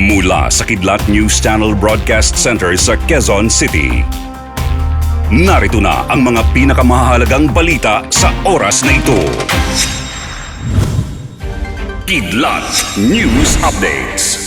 Mula sa Kidlat News Channel Broadcast Center sa Quezon City. Narito na ang mga pinakamahalagang balita sa oras na ito. Kidlat News Updates.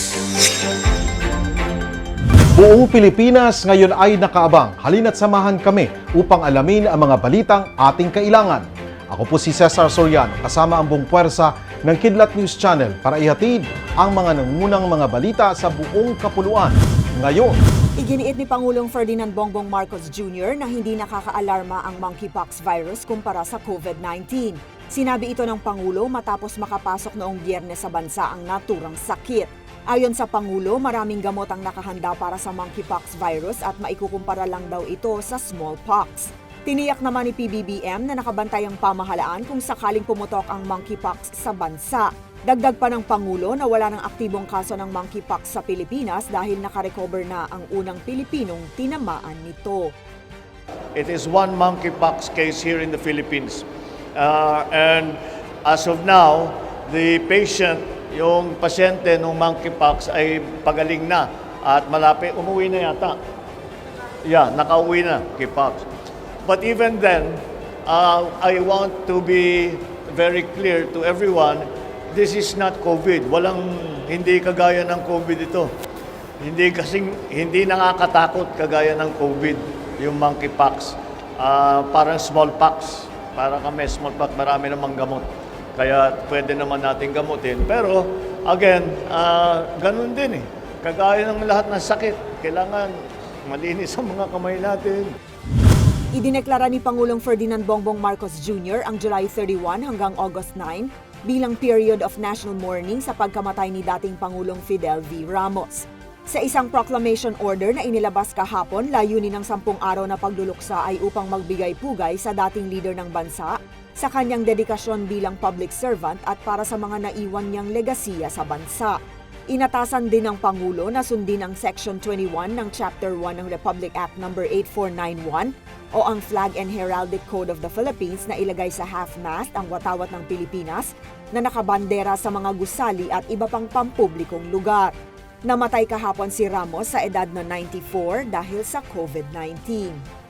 Buong Pilipinas ngayon ay nakaabang. Halina't samahan kami upang alamin ang mga balitang ating kailangan. Ako po si Cesar Soriano kasama ang buong puwersa ng Kidlat News Channel para ihatid ang mga nangunang mga balita sa buong kapuluan. Ngayon, Iginiit ni Pangulong Ferdinand Bongbong Marcos Jr. na hindi nakakaalarma ang monkeypox virus kumpara sa COVID-19. Sinabi ito ng Pangulo matapos makapasok noong biyernes sa bansa ang naturang sakit. Ayon sa Pangulo, maraming gamot ang nakahanda para sa monkeypox virus at maikukumpara lang daw ito sa smallpox. Tiniyak naman ni PBBM na nakabantay ang pamahalaan kung sakaling pumutok ang monkeypox sa bansa. Dagdag pa ng Pangulo na wala ng aktibong kaso ng monkeypox sa Pilipinas dahil nakarecover na ang unang Pilipinong tinamaan nito. It is one monkeypox case here in the Philippines. Uh, and as of now, the patient, yung pasyente ng monkeypox ay pagaling na at malapit, umuwi na yata. Yeah, nakauwi na, monkeypox. But even then, uh, I want to be very clear to everyone, this is not COVID. Walang, hindi kagaya ng COVID ito. Hindi kasing, hindi nakakatakot kagaya ng COVID, yung monkeypox. Ah, parang smallpox. Para kami smallpox, marami namang gamot. Kaya pwede naman natin gamutin. Pero, again, ah, ganun din eh. Kagaya ng lahat ng sakit, kailangan malinis ang mga kamay natin. Idineklara ni Pangulong Ferdinand Bongbong Marcos Jr. ang July 31 hanggang August 9 bilang period of national mourning sa pagkamatay ni dating Pangulong Fidel V. Ramos. Sa isang proclamation order na inilabas kahapon, layunin ng sampung araw na pagluluksa ay upang magbigay pugay sa dating leader ng bansa sa kanyang dedikasyon bilang public servant at para sa mga naiwan niyang legasiya sa bansa. Inatasan din ng Pangulo na sundin ang Section 21 ng Chapter 1 ng Republic Act No. 8491 o ang Flag and Heraldic Code of the Philippines na ilagay sa half-mast ang watawat ng Pilipinas na nakabandera sa mga gusali at iba pang pampublikong lugar. Namatay kahapon si Ramos sa edad na 94 dahil sa COVID-19.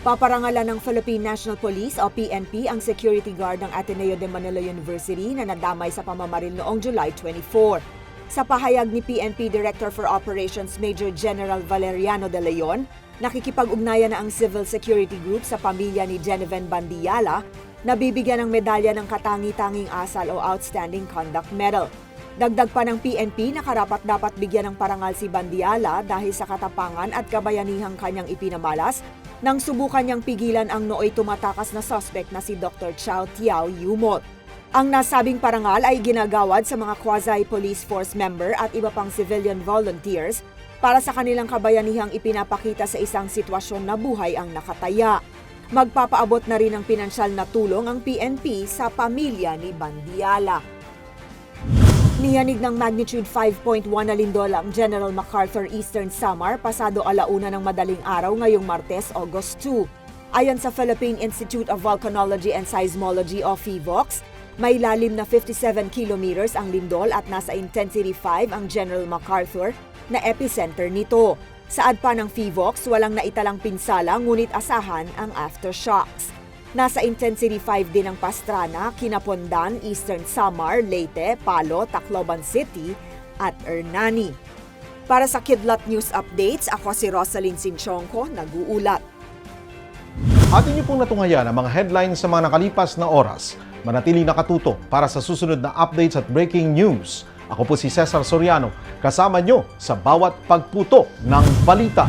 Paparangalan ng Philippine National Police o PNP ang security guard ng Ateneo de Manila University na nadamay sa pamamaril noong July 24. Sa pahayag ni PNP Director for Operations Major General Valeriano de Leon, nakikipag-ugnayan na ang civil security group sa pamilya ni Genevieve Bandiala na bibigyan ng medalya ng katangi-tanging asal o Outstanding Conduct Medal. Dagdag pa ng PNP na karapat dapat bigyan ng parangal si Bandiala dahil sa katapangan at kabayanihang kanyang ipinamalas nang subukan niyang pigilan ang nooy tumatakas na suspect na si Dr. Chow Tiao Yumot. Ang nasabing parangal ay ginagawad sa mga quasi-police force member at iba pang civilian volunteers para sa kanilang kabayanihang ipinapakita sa isang sitwasyon na buhay ang nakataya. Magpapaabot na rin ng pinansyal na tulong ang PNP sa pamilya ni Bandiala. Niyanig ng magnitude 5.1 na lindol ang General MacArthur Eastern Samar pasado alauna ng madaling araw ngayong Martes, August 2. Ayon sa Philippine Institute of Volcanology and Seismology o PHIVOX, may lalim na 57 kilometers ang lindol at nasa intensity 5 ang General MacArthur na epicenter nito. Saad pa ng PHIVOX, walang naitalang pinsala ngunit asahan ang aftershocks. Nasa intensity 5 din ang Pastrana, Kinapondan, Eastern Samar, Leyte, Palo, Tacloban City at Ernani. Para sa Kidlat News Updates, ako si Rosalyn Sinchonko, nag-uulat. atin niyo pong natungayan ang mga headlines sa mga nakalipas na oras. Manatiling nakatuto para sa susunod na updates at breaking news. Ako po si Cesar Soriano, kasama nyo sa bawat pagputo ng balita.